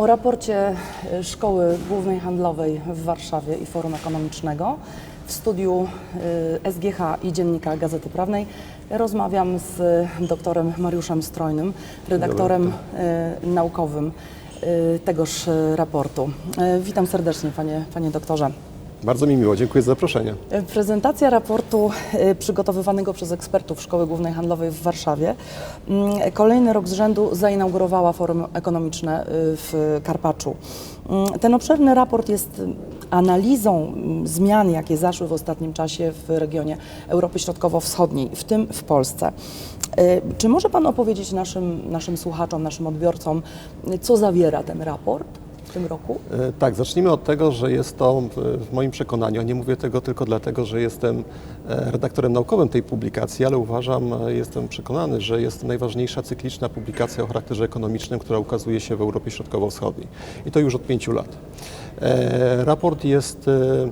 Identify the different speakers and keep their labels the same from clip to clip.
Speaker 1: O raporcie y, Szkoły Głównej Handlowej w Warszawie i Forum Ekonomicznego w studiu y, SGH i Dziennika Gazety Prawnej rozmawiam z doktorem Mariuszem Strojnym, redaktorem y, naukowym tegoż raportu. Witam serdecznie, panie, panie doktorze.
Speaker 2: Bardzo mi miło, dziękuję za zaproszenie.
Speaker 1: Prezentacja raportu y, przygotowywanego przez ekspertów Szkoły Głównej Handlowej w Warszawie mm, kolejny rok z rzędu zainaugurowała Forum Ekonomiczne y, w Karpaczu. Mm, Ten obszerny raport jest y, analizą mm, zmian, jakie zaszły w ostatnim czasie w regionie Europy Środkowo-Wschodniej, w tym w Polsce. Czy może Pan opowiedzieć naszym, naszym słuchaczom, naszym odbiorcom, co zawiera ten raport tym roku?
Speaker 2: E, Tak, zacznijmy od tego, że jest to w- w moim przekonaniu, a nie mówię tego tylko dlatego, że jestem e, redaktorem naukowym tej publikacji, ale uważam, e, jestem przekonany, że jest to najważniejsza cykliczna publikacja o charakterze ekonomicznym, która ukazuje się w Europie Środkowo-Wschodniej. I to już od pięciu lat. E, Raport jest, e,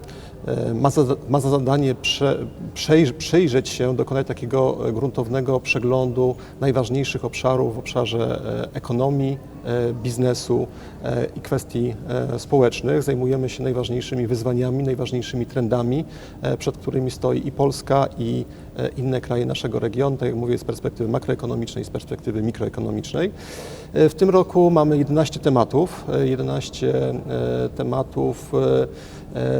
Speaker 2: e, ma za, ma za zadanie prze, przejrz, przyjrzeć się, dokonać takiego e, gruntownego przeglądu najważniejszych obszarów w obszarze e, ekonomii, e, biznesu e, i kwestii e, społecznych. Zajmujemy się najważniejszymi wyzwaniami, najważniejszymi trendami, e, przed którymi stoi i Polska, i e, inne kraje naszego regionu, tak jak mówię, z perspektywy makroekonomicznej, z perspektywy mikroekonomicznej. E, W tym roku mamy 11 tematów, e, 11 e, tematów e,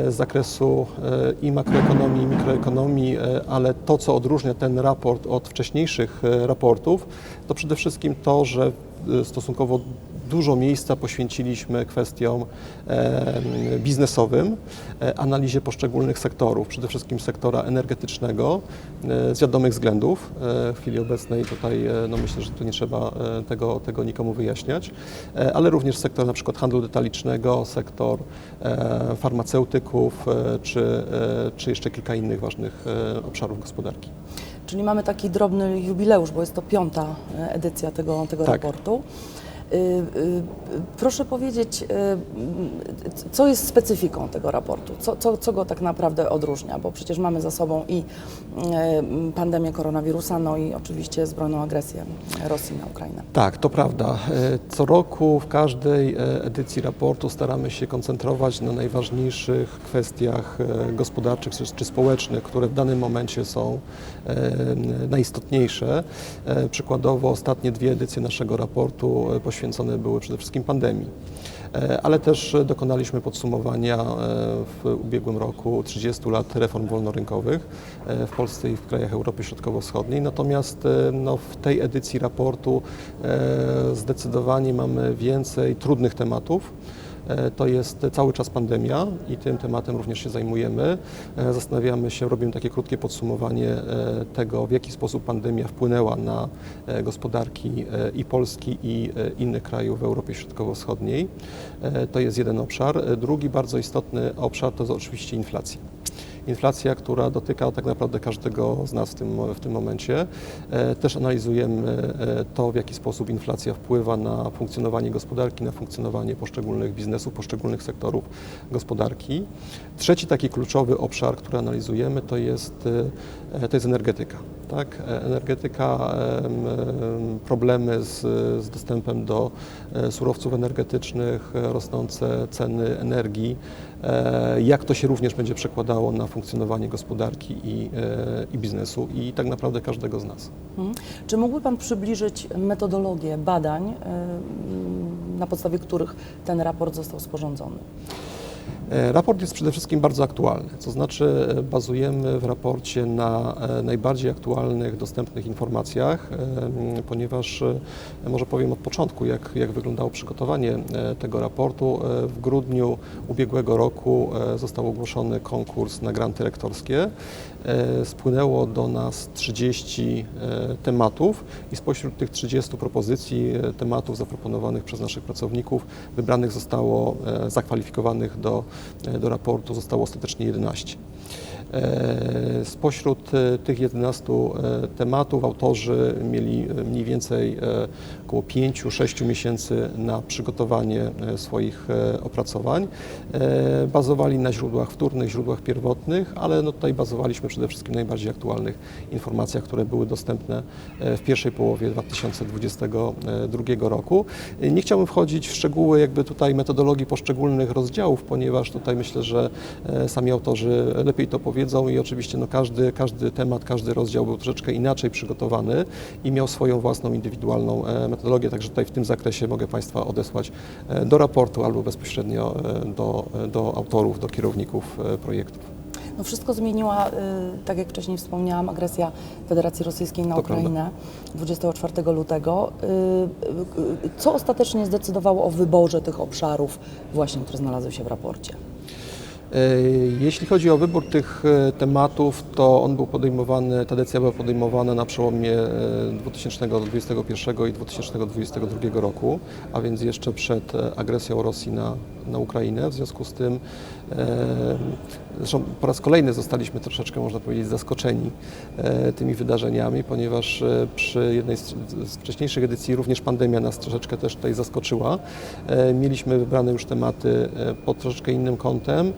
Speaker 2: e, z zakresu e, i makroekonomii, i mikroekonomii, e, ale to, co odróżnia ten raport od wcześniejszych e, raportów, to przede wszystkim to, że e, stosunkowo dużo miejsca poświęciliśmy kwestiom e, biznesowym, e, analizie poszczególnych sektorów, przede wszystkim sektora energetycznego e, z wiadomych względów. E, w chwili obecnej tutaj e, no myślę, że tu nie trzeba e, tego, tego nikomu wyjaśniać, e, ale również sektor na przykład handlu detalicznego, sektor e, farmaceutyków e, czy, e, czy jeszcze kilka innych ważnych e, obszarów gospodarki.
Speaker 1: Czyli mamy taki drobny jubileusz, bo jest to piąta e, edycja tego, tego
Speaker 2: Tak.
Speaker 1: raportu. Y, y, Proszę powiedzieć, y, co jest specyfiką tego raportu? Co, co, co go tak naprawdę odróżnia? Bo przecież mamy za sobą i pandemię koronawirusa, no i oczywiście zbrojną agresję Rosji na Ukrainę.
Speaker 2: Tak, to prawda. Co roku w każdej e, edycji raportu staramy się koncentrować na najważniejszych kwestiach e, gospodarczych czy, społecznych, które w danym momencie są e, najistotniejsze. Przykładowo ostatnie dwie edycje naszego raportu e, poświęcone były przede wszystkim pandemii. E, Ale też e, dokonaliśmy podsumowania e, w ubiegłym roku 30 lat reform wolnorynkowych w Polsce i w krajach Europy Środkowo-Wschodniej. Natomiast no, w tej edycji raportu zdecydowanie mamy więcej trudnych tematów. E, To jest cały czas pandemia i tym tematem również się zajmujemy. E, Zastanawiamy się, robimy takie krótkie podsumowanie e, tego, w jaki sposób pandemia wpłynęła na gospodarki i Polski, i innych krajów w Europie Środkowo-Wschodniej. To jest jeden obszar. Drugi bardzo istotny obszar to oczywiście inflacja. Inflacja, która dotyka tak naprawdę każdego z nas w tym, w tym momencie. E, Też analizujemy e, to, w jaki sposób inflacja wpływa na funkcjonowanie gospodarki, na funkcjonowanie poszczególnych biznesów, poszczególnych sektorów gospodarki. Trzeci taki kluczowy obszar, który analizujemy, to jest, e, to jest energetyka. Tak? E, Energetyka, em, em, problemy z, z dostępem do e, surowców energetycznych, e, rosnące ceny energii, jak to się również będzie przekładało na funkcjonowanie gospodarki i, i biznesu i tak naprawdę każdego z nas.
Speaker 1: Mhm. Czy mógłby Pan przybliżyć metodologię badań, na podstawie których ten raport został sporządzony?
Speaker 2: E, Raport jest przede wszystkim bardzo aktualny, to znaczy e, bazujemy w raporcie na e, najbardziej aktualnych, dostępnych informacjach, ponieważ może powiem od początku, jak, jak wyglądało przygotowanie tego raportu. W grudniu ubiegłego roku został ogłoszony konkurs na granty rektorskie. Spłynęło do nas 30 e, tematów i spośród tych 30 propozycji tematów zaproponowanych przez naszych pracowników wybranych zostało, zakwalifikowanych do, do raportu zostało ostatecznie 11. E, Spośród e, tych 11 e, tematów autorzy mieli e, mniej więcej e, około 5-6 miesięcy na przygotowanie e, swoich e, opracowań. E, Bazowali na źródłach wtórnych, źródłach pierwotnych, ale no tutaj bazowaliśmy przede wszystkim na najbardziej aktualnych informacjach, które były dostępne e, w pierwszej połowie 2022 roku. E, Nie chciałbym wchodzić w szczegóły jakby tutaj metodologii poszczególnych rozdziałów, ponieważ tutaj myślę, że e, sami autorzy lepiej to powiedzą i oczywiście no każdy, każdy temat, każdy rozdział był troszeczkę inaczej przygotowany i miał swoją własną indywidualną e, metodologię, także tutaj w tym zakresie mogę Państwa odesłać e, do raportu albo bezpośrednio do, do autorów, do kierowników projektów.
Speaker 1: No wszystko zmieniła, y, tak jak wcześniej wspomniałam, agresja Federacji Rosyjskiej na
Speaker 2: To
Speaker 1: Ukrainę 24 lutego. Y, y, Co ostatecznie zdecydowało o wyborze tych obszarów właśnie, które znalazły się w raporcie?
Speaker 2: E, Jeśli chodzi o wybór tych e, tematów, to on był podejmowany, ta decyzja była podejmowana na przełomie e, 2021 i 2022 roku, a więc jeszcze przed e, agresją Rosji na, na Ukrainę. W związku z tym, e, zresztą po raz kolejny zostaliśmy troszeczkę, można powiedzieć, zaskoczeni e, tymi wydarzeniami, ponieważ e, przy jednej z, wcześniejszych edycji również pandemia nas troszeczkę też tutaj zaskoczyła. E, Mieliśmy wybrane już tematy e, pod troszeczkę innym kątem, e,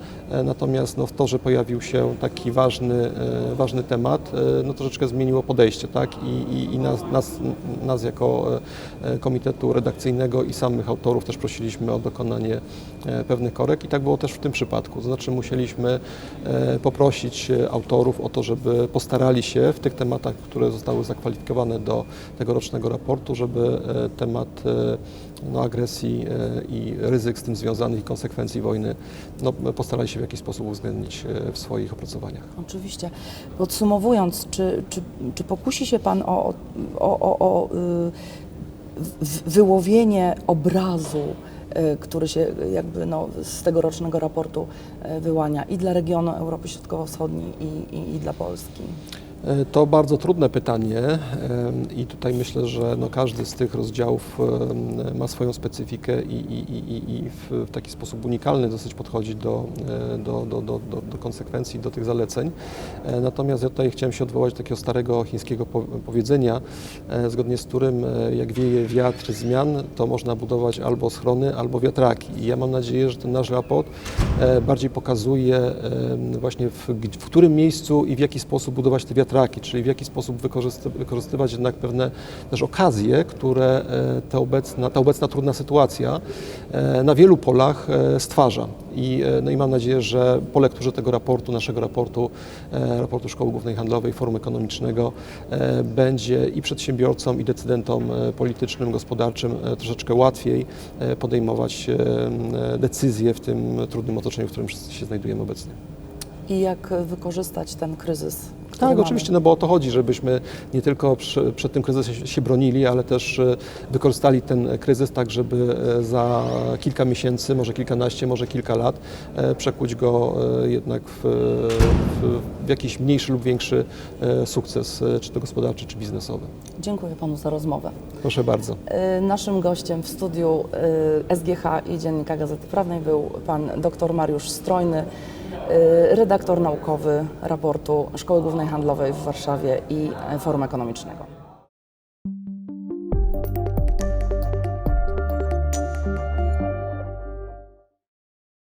Speaker 2: natomiast no, w to, że pojawił się taki ważny, e, ważny temat, e, no, troszeczkę zmieniło podejście, tak? I, i, i nas, nas, nas jako e, komitetu redakcyjnego i samych autorów też prosiliśmy o dokonanie e, pewnych korekt i tak było też w tym przypadku. Znaczy musieliśmy e, poprosić e, autorów o to, żeby postarali się w tych tematach, które zostały zakwalifikowane do tegorocznego raportu, żeby e, temat e, no, agresji e, i ryzyk z tym związanych i konsekwencji wojny no, postarali się w jakiś sposób uwzględnić e, w swoich opracowaniach.
Speaker 1: Oczywiście. Podsumowując, czy, czy, czy pokusi się Pan o, o, o, o y, wyłowienie obrazu, y, który się jakby no, z tegorocznego raportu y, wyłania i dla regionu Europy Środkowo-Wschodniej i, i, i dla Polski?
Speaker 2: E, To bardzo trudne pytanie em, i tutaj myślę, że no każdy z tych rozdziałów em, ma swoją specyfikę i, i, i, i w, taki sposób unikalny dosyć podchodzi do, e, do, do, do, do, konsekwencji, do tych zaleceń. E, Natomiast ja tutaj chciałem się odwołać do takiego starego chińskiego po- powiedzenia, e, zgodnie z którym e, jak wieje wiatr zmian, to można budować albo schrony, albo wiatraki. I ja mam nadzieję, że ten nasz raport e, bardziej pokazuje właśnie w, w którym miejscu i w jaki sposób budować te wiatraki, czyli w jaki sposób wykorzysty, wykorzystywać jednak pewne też okazje, które e, ta obecna, ta obecna trudna sytuacja e, na wielu polach e, stwarza. I, no i mam nadzieję, że po lekturze tego raportu, naszego raportu, raportu Szkoły Głównej Handlowej, Forum Ekonomicznego, będzie i przedsiębiorcom, i decydentom politycznym, gospodarczym troszeczkę łatwiej podejmować decyzje w tym trudnym otoczeniu, w którym się znajdujemy obecnie.
Speaker 1: I jak wykorzystać ten kryzys?
Speaker 2: Tak, oczywiście, no bo o to chodzi, żebyśmy nie tylko przy, przed tym kryzysem się- bronili, ale też e, wykorzystali ten kryzys tak, żeby e, za kilka miesięcy, może kilkanaście, może kilka lat e, przekuć go jednak w, w, w jakiś mniejszy lub większy sukces, czy to gospodarczy, czy biznesowy.
Speaker 1: Dziękuję Panu za rozmowę.
Speaker 2: Proszę bardzo.
Speaker 1: Naszym gościem w studiu SGH i Dziennika Gazety Prawnej był pan dr Mariusz Strojny, redaktor naukowy raportu Szkoły Głównej Handlowej w Warszawie i y, Forum Ekonomicznego.